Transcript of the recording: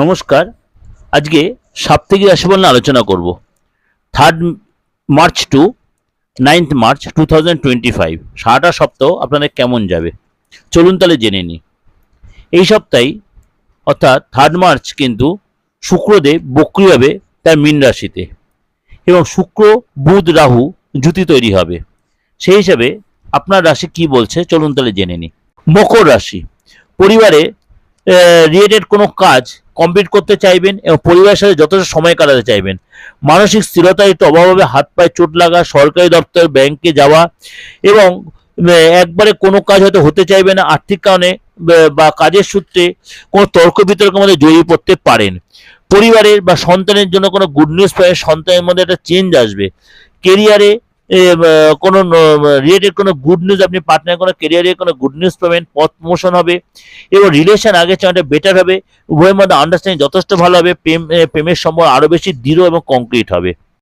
নমস্কার। আজকে সাপ্তাহিক রাশিফল নিয়ে আলোচনা করব। Third March to ninth March two thousand twenty five সারাটা সপ্তাহ আপনাদের কেমন যাবে? চলুন তাহলে জেনে নিই। এই সপ্তাহে, অর্থাৎ থার্ড মার্চ কিন্তু শুক্রদেব বক্রি হবে তার মীন রাশিতে এবং শুক্র, বুধ, রাহু জুতি তৈরি হবে। সেই হিসাবে আপনার রাশি কি বলছে চলুন তাহলে জেনে নিই। মকর রাশি। পরিবারে রিলেটেড কোনো কাজ কমপ্লিট করতে চাইবেন এবং পরিবারের সাথে যথেষ্ট সময় কাটাতে চাইবেন। মানসিক স্থিরতা একটু অভাব হাত পায়ে চোট লাগা, সরকারি দপ্তর ব্যাংকে যাওয়া এবং একবারে কোনো কাজ হয়তো হতে চাইবে না, আর্থিক কারণে বা- কাজের সূত্রে কোনো তর্ক বিতর্কের মধ্যে জড়িয়ে পড়তে পারেন। পরিবারের বা সন্তানের জন্য কোনো গুড নিউজ পাবেন সন্তানের মধ্যে একটা চেঞ্জ আসবে। কেরিয়ারে কোনো রিলেটেড কোনো গুড নিউজ আপনি পার্টনার কোনো কেরিয়ারে কোনো গুড নিউজ পাবেন, পথ প্রমোশন হবে, এবং রিলেশন আগের চেয়ে অনেকটা বেটার হবে, উভয়ের মধ্যে আন্ডারস্ট্যান্ডিং যথেষ্ট ভালো হবে, প্রেম প্রেমের সম্পর্ক আরও বেশি দৃঢ় এবং কংক্রিট হবে।